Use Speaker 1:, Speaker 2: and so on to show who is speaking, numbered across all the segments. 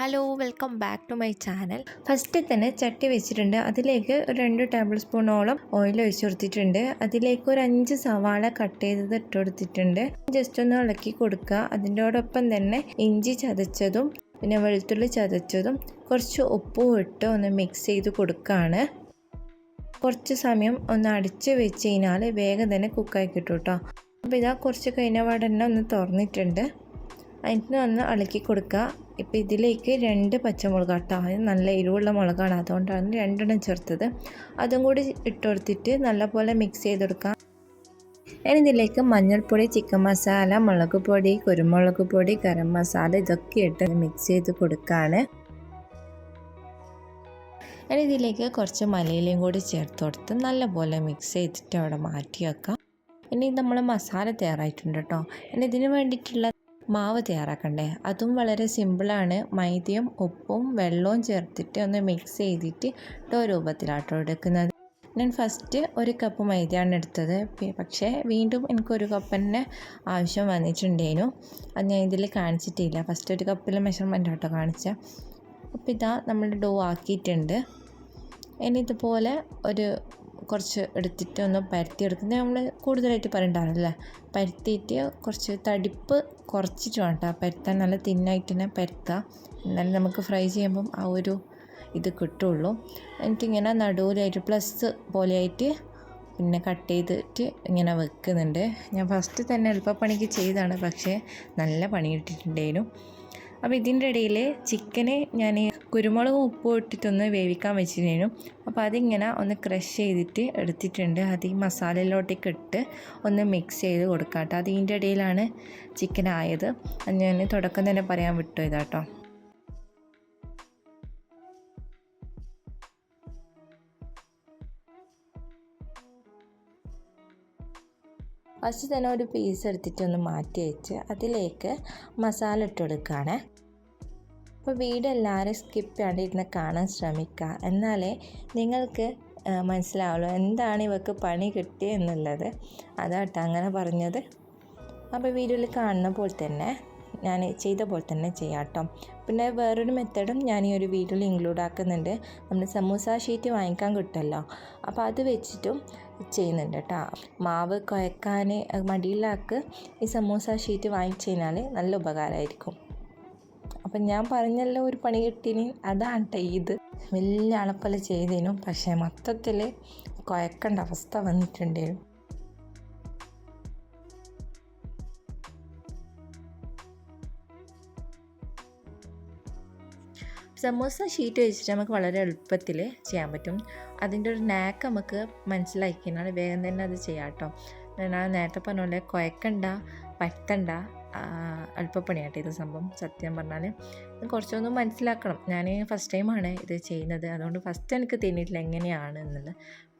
Speaker 1: Hello welcome back to my channel first തന്നെ ചട്ടി വെച്ചിട്ടുണ്ട്. അതിലേക്ക് ഒരു രണ്ട് ടേബിൾ സ്പൂണോളം ഓയിൽ ഒഴിച്ചു കൊടുത്തിട്ടുണ്ട്. അതിലേക്ക് ഒരു അഞ്ച് സവാള കട്ട് ചെയ്തത് ഇട്ട് കൊടുത്തിട്ടുണ്ട്. ജസ്റ്റ് ഒന്ന് ഇളക്കി കൊടുക്കുക. അതിന്റോടൊപ്പം തന്നെ ഇഞ്ചി ചതച്ചതും പിന്നെ വെളുത്തുള്ളി ചതച്ചതും കുറച്ച് ഉപ്പും ഇട്ട് ഒന്ന് മിക്സ് ചെയ്ത് കൊടുക്കുകയാണ്. കുറച്ച് സമയം ഒന്ന് അടിച്ച് വെച്ച് കഴിഞ്ഞാൽ വേഗം തന്നെ കുക്കായി കിട്ടും കേട്ടോ അപ്പോൾ ഇതാ കുറച്ച് കഴിഞ്ഞ പാടന്നെ ഒന്ന് തുറന്നിട്ടുണ്ട്. അതിന് ഒന്ന് ഇളക്കി കൊടുക്കുക. ഇപ്പോൾ ഇതിലേക്ക് രണ്ട് പച്ചമുളക് കേട്ടോ. നല്ല എരിവുള്ള മുളകാണ്. അതുകൊണ്ടാണ് രണ്ടെണ്ണം ചേർത്തത്. അതും കൂടി ഇട്ട് കൊടുത്തിട്ട് നല്ലപോലെ മിക്സ് ചെയ്തെടുക്കാം ഞാൻ ഇതിലേക്ക് മഞ്ഞൾപ്പൊടി ചിക്കൻ മസാല മുളക് പൊടി കുരുമുളക് പൊടി ഗരം മസാല ഇതൊക്കെ ഇട്ട് മിക്സ് ചെയ്ത് കൊടുക്കുകയാണ്. ഞാൻ ഇതിലേക്ക് കുറച്ച് മലയിലയും കൂടി ചേർത്ത് കൊടുത്ത് നല്ലപോലെ മിക്സ് ചെയ്തിട്ട് അവിടെ മാറ്റി വെക്കാം ഇനി നമ്മൾ മസാല തയ്യാറായിട്ടുണ്ട് കേട്ടോ. ഇനി ഇതിന് വേണ്ടിയിട്ടുള്ള മാവ് തയ്യാറാക്കണ്ടേ? അതും വളരെ സിമ്പിളാണ് മൈദയും ഉപ്പും വെള്ളവും ചേർത്തിട്ട് ഒന്ന് മിക്സ് ചെയ്തിട്ട് ഡോ രൂപത്തിലാട്ടോ എടുക്കുന്നത്. ഞാൻ ഫസ്റ്റ് ഒരു കപ്പ് മൈദയാണ് എടുത്തത്. പക്ഷേ വീണ്ടും എനിക്കൊരു കപ്പ് തന്നെ ആവശ്യം വന്നിട്ടുണ്ടേനു. അത് ഞാൻ ഇതിൽ കാണിച്ചിട്ടില്ല. ഫസ്റ്റ് ഒരു കപ്പിലെ മെഷർമെന്റ് ആട്ടോ കാണിച്ച. അപ്പോൾ ഇതാ നമ്മൾ ഡോ ആക്കിയിട്ടുണ്ട്. ഇനി ഇതുപോലെ ഒരു കുറച്ച് എടുത്തിട്ട് ഒന്ന് പരത്തിയെടുക്കുന്നത് നമ്മൾ കൂടുതലായിട്ട് പറയണ്ടാവില്ലേ പരത്തിയിട്ട് കുറച്ച് തടിപ്പ് കുറച്ചിട്ട് വേണം കേട്ടോ പരത്താൻ നല്ല തിന്നായിട്ട് തന്നെ പരത്തുക എന്നാലും നമുക്ക് ഫ്രൈ ചെയ്യുമ്പം ആ ഒരു ഇത് കിട്ടുള്ളൂ. എനിക്കിങ്ങനെ നടുവിലായിട്ട് പ്ലസ് പോലെയായിട്ട് പിന്നെ കട്ട് ചെയ്തിട്ട് ഇങ്ങനെ വെക്കുന്നുണ്ട്. ഞാൻ ഫസ്റ്റ് തന്നെ എളുപ്പപ്പണിക്ക് ചെയ്താണ് പക്ഷേ നല്ല പണി കിട്ടിയിട്ടുണ്ടായിരുന്നു അപ്പോൾ ഇതിന്റെ ഇടയിൽ ചിക്കനെ ഞാൻ കുരുമുളകും ഉപ്പും ഇട്ടിട്ടൊന്ന് വേവിക്കാൻ വെച്ചിരുന്നു. അപ്പോൾ അതിങ്ങനെ ഒന്ന് ക്രഷ് ചെയ്തിട്ട് എടുത്തിട്ടുണ്ട്. അത് ഈ മസാലയിലോട്ടേക്ക് ഇട്ട് ഒന്ന് മിക്സ് ചെയ്ത് കൊടുക്കാം കേട്ടോ. അതിന്റെ ഇടയിലാണ് ചിക്കൻ ആയത് അത് ഞാൻ തുടക്കം തന്നെ പറയാൻ വിട്ടു ഇതാട്ടോ. ഫസ്റ്റ് തന്നെ ഒരു പീസ് എടുത്തിട്ട് ഒന്ന് മാറ്റി വെച്ച് അതിലേക്ക് മസാല ഇട്ട് കൊടുക്കുകയാണ്. അപ്പോൾ വീടെല്ലാവരും സ്കിപ്പ് ചെയ്യാണ്ടിരുന്ന് കാണാൻ ശ്രമിക്കുക. എന്നാലേ നിങ്ങൾക്ക് മനസ്സിലാവുള്ളൂ എന്താണ് ഇവർക്ക് പണി കിട്ടിയെന്നുള്ളത്. അതാട്ടോ അങ്ങനെ പറഞ്ഞത്. അപ്പോൾ വീഡിയോയിൽ കാണുന്ന പോലെ തന്നെ ഞാൻ ചെയ്ത പോലെ തന്നെ ചെയ്യാം കേട്ടോ പിന്നെ വേറൊരു മെത്തേഡും ഞാൻ ഈ ഒരു വീഡിയോയിൽ ഇൻക്ലൂഡ് ആക്കുന്നുണ്ട്. നമ്മൾ സമൂസ ഷീറ്റ് വാങ്ങിക്കാൻ കിട്ടുമല്ലോ. അപ്പോൾ അത് വെച്ചിട്ടും ചെയ്യുന്നുണ്ട് കേട്ടോ മാവ് കുഴക്കാൻ മടിയിലാക്ക് ഈ സമൂസ ഷീറ്റ് വാങ്ങിച്ചു കഴിഞ്ഞാൽ നല്ല ഉപകാരമായിരിക്കും. അപ്പം ഞാൻ പറഞ്ഞല്ലോ ഒരു പണി കിട്ടീനി അതാണ് ഇത്. വലിയ അളപ്പല ചെയ്തേനും. പക്ഷേ മൊത്തത്തിൽ കുഴക്കേണ്ട അവസ്ഥ വന്നിട്ടുണ്ടായിരുന്നു സമൂസ ഷീറ്റ് വെച്ചിട്ട് നമുക്ക് വളരെ എളുപ്പത്തിൽ ചെയ്യാൻ പറ്റും. അതിന്റെ ഒരു നാക്ക് നമുക്ക് മനസ്സിലാക്കിയാണ് വേഗം തന്നെ അത് ചെയ്യാം കേട്ടോ. ഞാൻ നേരത്തെ പറഞ്ഞ പോലെ കുഴക്കണ്ട പറ്റണ്ട എളുപ്പപ്പണിയാട്ടോ ഇത് സംഭവം. സത്യം പറഞ്ഞാൽ കുറച്ചൊന്നും മനസ്സിലാക്കണം. ഞാൻ ഫസ്റ്റ് ടൈമാണ് ഇത് ചെയ്യുന്നത്. അതുകൊണ്ട് ഫസ്റ്റ് എനിക്ക് തിന്നിട്ടില്ല എങ്ങനെയാണ് എന്നുള്ളത്.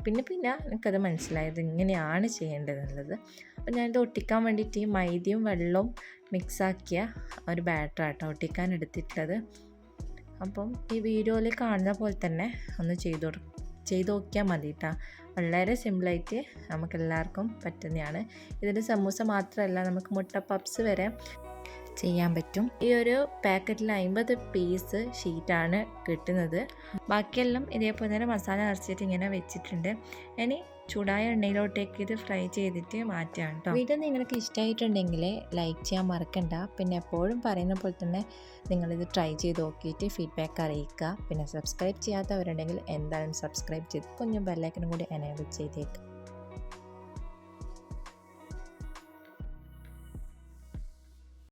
Speaker 1: പിന്നെ പിന്നെ എനിക്കത് മനസ്സിലായത് ഇങ്ങനെയാണ് ചെയ്യേണ്ടത് എന്നുള്ളത് അപ്പോൾ ഞാനിത് ഒട്ടിക്കാൻ വേണ്ടിയിട്ട് മൈദയും വെള്ളവും മിക്സാക്കിയ ഒരു ബാറ്റർ ആട്ടോ ഒട്ടിക്കാൻ എടുത്തിട്ടുള്ളത്. അപ്പം ഈ വീഡിയോയിൽ കാണുന്ന പോലെ തന്നെ ഒന്ന് ചെയ്തു ചെയ്ത് നോക്കിയാൽ മതി കേട്ടോ വളരെ സിമ്പിളായിട്ട് നമുക്ക് എല്ലാവർക്കും പറ്റുന്നതാണ്. ഇതിന്റെ സമൂസ മാത്രമല്ല നമുക്ക് മുട്ട പപ്സ് വരെ ചെയ്യാൻ പറ്റും. ഈ ഒരു പാക്കറ്റിൽ അമ്പത് പീസ് ഷീറ്റാണ് കിട്ടുന്നത്. ബാക്കിയെല്ലാം ഇതേപോലെ തന്നെ മസാല നിറച്ചിട്ട് ഇങ്ങനെ വെച്ചിട്ടുണ്ട്. ഇനി ചൂടായ എണ്ണയിലോട്ടേക്ക് ഇത് ഫ്രൈ ചെയ്തിട്ട് മാറ്റാം കേട്ടോ വീഡിയോ നിങ്ങൾക്ക് ഇഷ്ടമായിട്ടുണ്ടെങ്കിൽ ലൈക്ക് ചെയ്യാൻ മറക്കണ്ട. പിന്നെ എപ്പോഴും പറയുന്ന പോലെ തന്നെ നിങ്ങളിത് ട്രൈ ചെയ്ത് നോക്കിയിട്ട് ഫീഡ്ബാക്ക് അറിയിക്കുക. പിന്നെ സബ്സ്ക്രൈബ് ചെയ്യാത്തവരുണ്ടെങ്കിൽ എന്തായാലും സബ്സ്ക്രൈബ് ചെയ്ത് കുഞ്ഞു ബെല്ലൈക്കനും കൂടി എനേബിൾ ചെയ്തേക്കുക